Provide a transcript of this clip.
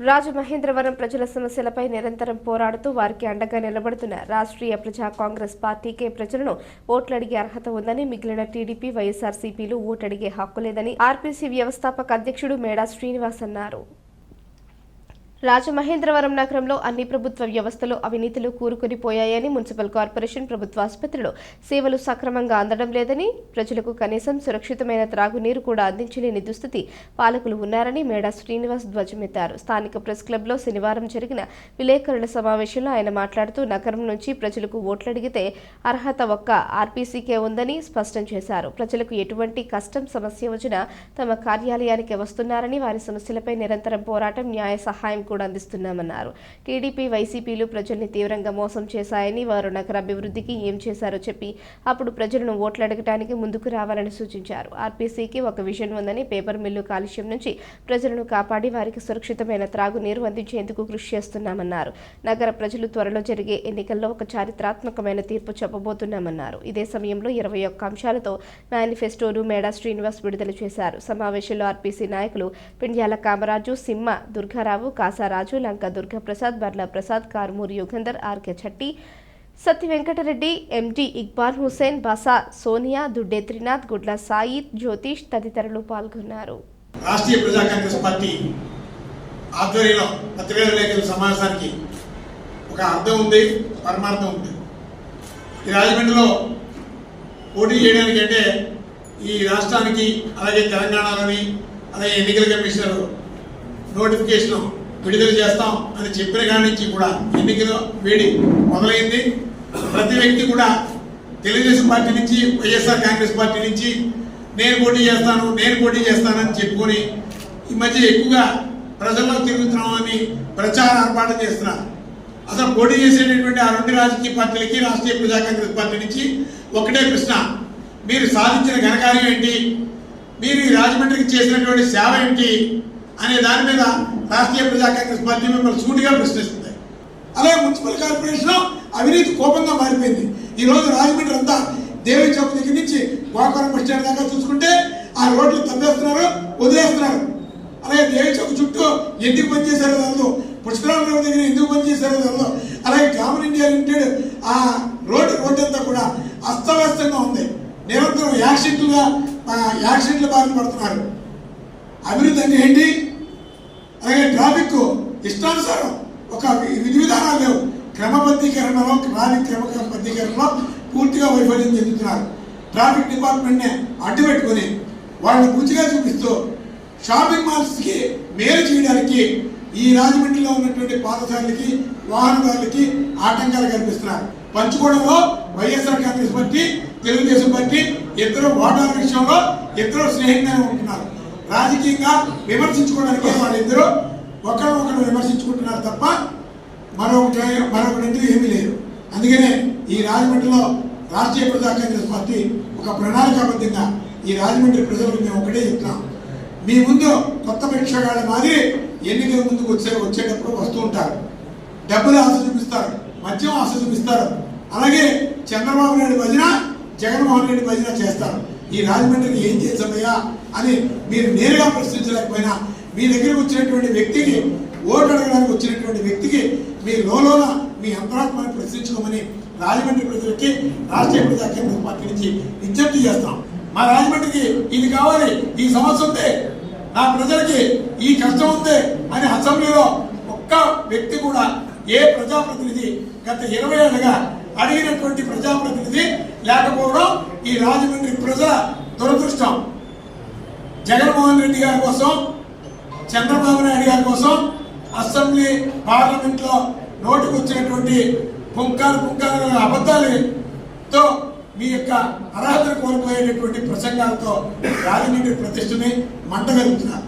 రాజమహేంద్రవరం ప్రజల సమస్యలపై నిరంతరం పోరాడుతూ వారికి అండగా నిలబడుతున్న రాష్ట్రీయ ప్రజా కాంగ్రెస్ పార్టీకే ప్రజలను ఓట్లడిగే అర్హత ఉందని మిగిలిన టీడీపీ వైఎస్ఆర్సీపీలు ఓటడిగే హక్కు లేదని ఆర్పీసీ వ్యవస్థాపక అధ్యక్షుడు మేడా శ్రీనివాస్ అన్నారు. రాజమహేంద్రవరం నగరంలో అన్ని ప్రభుత్వ వ్యవస్థలు అవినీతిలో కూరుకునిపోయాయని మున్సిపల్ కార్పొరేషన్ ప్రభుత్వ ఆసుపత్రిలో సేవలు సక్రమంగా అందడం లేదని ప్రజలకు కనీసం సురక్షితమైన త్రాగునీరు కూడా అందించలేని దుస్థితి పాలకులు ఉన్నారని మేడా శ్రీనివాస్ ధ్వజమెత్తారు. స్థానిక ప్రెస్ క్లబ్లో శనివారం జరిగిన విలేకరుల సమావేశంలో ఆయన మాట్లాడుతూ నగరం నుంచి ప్రజలకు ఓట్లడిగితే అర్హత ఒక్క ఆర్పీసీకే ఉందని స్పష్టం చేశారు. ప్రజలకు ఎటువంటి కష్టం సమస్య వచ్చినా తమ కార్యాలయానికి వస్తున్నారని వారి సమస్యలపై నిరంతరం పోరాటం న్యాయ సహాయం కూడా అందిస్తున్నామన్నారు. టీడీపీ వైసీపీలు ప్రజల్ని తీవ్రంగా మోసం చేశాయని వారు నగర అభివృద్ధికి ఏం చేశారో చెప్పి అప్పుడు ప్రజలను ఓట్లు ముందుకు రావాలని సూచించారు. ఆర్పీసీకి ఒక విజన్ ఉందని పేపర్ మిల్లు కాలుష్యం నుంచి ప్రజలను కాపాడి వారికి సురక్షితమైన త్రాగునీరు అందించేందుకు కృషి చేస్తున్నామన్నారు. నగర ప్రజలు త్వరలో జరిగే ఎన్నికల్లో ఒక చారిత్రాత్మకమైన తీర్పు చెప్పబోతున్నామన్నారు. ఇదే సమయంలో ఇరవై ఒక్క అంశాలతో మేనిఫెస్టోను మేడా శ్రీనివాస్ విడుదల చేశారు. సమావేశంలో ఆర్పీసీ నాయకులు పిండ్యాల కామరాజు సిమ్మ దుర్గారావు కాసారాజు లంక దుర్గప్రసాద్ బర్ల ప్రసాద్ కారుమూరి యుగంధర్ ఆర్కే చట్టి సత్య వెంకటరెడ్డి ఎండి ఇక్బాల్ హుసేన్ బసా సోనియా దుడ్డే త్రినాథ్ గుడ్ల సాయిద్ జ్యోతిష్ తదితరులు పాల్గొన్నారు. రాష్ట్రీయ ప్రజా కాంగ్రెస్ పార్టీ ఆధ్వర్యంలో పత్రికా సమావేశానికి ఒక అర్థం ఉంది పరమార్థం ఉంది. ఈ రాజమండ్రిలో పోటీ చేయడానికి అంటే ఈ రాష్ట్రానికి అలాగే తెలంగాణలోని అలాగే ఎన్నికల కమిషనర్ నోటిఫికేషన్ విడుదల చేస్తాం అని చెప్పిన కాడి నుంచి కూడా ఎన్నికలు వేడి మొదలైంది. ప్రతి వ్యక్తి కూడా తెలుగుదేశం పార్టీ నుంచి వైఎస్ఆర్ కాంగ్రెస్ పార్టీ నుంచి నేను పోటీ చేస్తాను నేను పోటీ చేస్తానని చెప్పుకొని ఈ మధ్య ఎక్కువగా ప్రజల్లో తిరుగుతున్నామని ప్రచార ఏర్పాటు చేస్తున్నారు. అసలు పోటీ చేసేటటువంటి ఆ రెండు రాజకీయ పార్టీలకి రాష్ట్రీయ ప్రజా కాంగ్రెస్ పార్టీ నుంచి ఒకటే ప్రశ్న. మీరు సాధించిన ఘనకార్యం ఏంటి? మీరు ఈ రాజమండ్రికి చేసినటువంటి సేవ ఏంటి? అనే దాని మీద రాష్ట్రీయ ప్రజా కాంగ్రెస్ పార్టీ మిమ్మల్ని సూటిగా ప్రశ్నిస్తుంది అలాగే మున్సిపల్ కార్పొరేషన్ అవినీతి కోపంగా మారిపోయింది. ఈ రోజు రాజమండ్రి అంతా దేవి చౌక్ దగ్గర నుంచి గోకారం బస్ స్టాండ్ దాకా చూసుకుంటే ఆ రోడ్లు తవ్వేస్తున్నారు వదిలేస్తున్నారు. అలాగే దేవి చౌక్ చుట్టూ ఎందుకు పనిచేశారో తెలదు. పుష్కరామరావు దగ్గర ఎందుకు పనిచేశారో తెలదు. అలాగే కామన్ ఇండియా లిమిటెడ్ ఆ రోడ్డు రోడ్డు అంతా కూడా అస్తవ్యస్తంగా ఉంది. నిరంతరం యాక్సిడెంట్లుగా యాక్సిడెంట్లు యాక్సిడెంట్ల బారిన పడుతున్నారు. అభివృద్ధి అంటే ఏంటి? అలాగే ట్రాఫిక్ ఇష్టానుసారం ఒక విధి విధానాలు లేవు. క్రమబద్ధీకరణలో ట్రాఫిక్ క్రమబద్ధీకరణలో పూర్తిగా వైఫల్యం చెందుతున్నారు. ట్రాఫిక్ డిపార్ట్మెంట్నే అడ్డు పెట్టుకుని వాళ్ళని పూర్తిగా చూపిస్తూ షాపింగ్ మాల్స్కి మేలు చేయడానికి ఈ రాజమండ్రిలో ఉన్నటువంటి పాదచారులకి వాహనదారులకి ఆటంకాలు కల్పిస్తున్నారు పంచుకోవడంలో వైఎస్ఆర్ కాంగ్రెస్ పార్టీ తెలుగుదేశం పార్టీ ఇద్దరు ఓటాల విషయంలో ఇద్దరు స్నేహితులుగానే ఉంటున్నారు. రాజకీయంగా విమర్శించుకోవడానికి వాళ్ళిద్దరూ ఒకరు ఒకరు విమర్శించుకుంటున్నారు తప్ప మరొకటి మరొకటి ఏమీ లేదు. అందుకనే ఈ రాజమండ్రిలో రాష్ట్రీయ ప్రజా కాంగ్రెస్ పార్టీ ఒక ప్రణాళికాబద్ధంగా ఈ రాజమండ్రి ప్రజలకు మేము ఒకటే చెప్తున్నాం. మీ ముందు కొత్త పరీక్షగాళ్ళ మాదిరి ఎన్నికల ముందుకు వచ్చే వచ్చేటప్పుడు వస్తూ ఉంటారు. డబ్బులు ఆశ చూపిస్తారు మద్యం ఆశ చూపిస్తారు. అలాగే చంద్రబాబు నాయుడు భజన జగన్మోహన్ రెడ్డి భజన చేస్తారు. ఈ రాజమండ్రికి ఏం చేసామయ్యా అని మీరు నేరుగా ప్రశ్నించలేకపోయినా మీ దగ్గరకు వచ్చినటువంటి వ్యక్తికి ఓటు అడగడానికి వచ్చినటువంటి వ్యక్తికి మీ లోలోన మీ అంతరాత్మని ప్రశ్నించుకోమని రాజమండ్రి ప్రజలకి రాష్ట్రీయ ప్రజా కేంద్ర పార్టీ నుంచి విజ్ఞప్తి చేస్తాం. మా రాజమండ్రికి ఇది కావాలి ఈ సమస్య ఉంది నా ప్రజలకి ఈ కష్టం ఉంది అని అసెంబ్లీలో ఒక్క వ్యక్తి కూడా ఏ ప్రజాప్రతినిధి గత ఇరవై ఏళ్ళుగా అడిగినటువంటి ప్రజాప్రతినిధి లేకపోవడం ఈ రాజమండ్రి ప్రజల దురదృష్టం. జగన్మోహన్ రెడ్డి గారి కోసం చంద్రబాబు నాయుడు గారి కోసం అసెంబ్లీ పార్లమెంట్లో నోటుకు వచ్చినటువంటి పుంకాలు పుంకాలు అబద్ధాలతో మీ యొక్క అర్హతను కోల్పోయేటటువంటి ప్రసంగాలతో రాజమండ్రి ప్రతిష్టని మంటగలుగుతున్నారు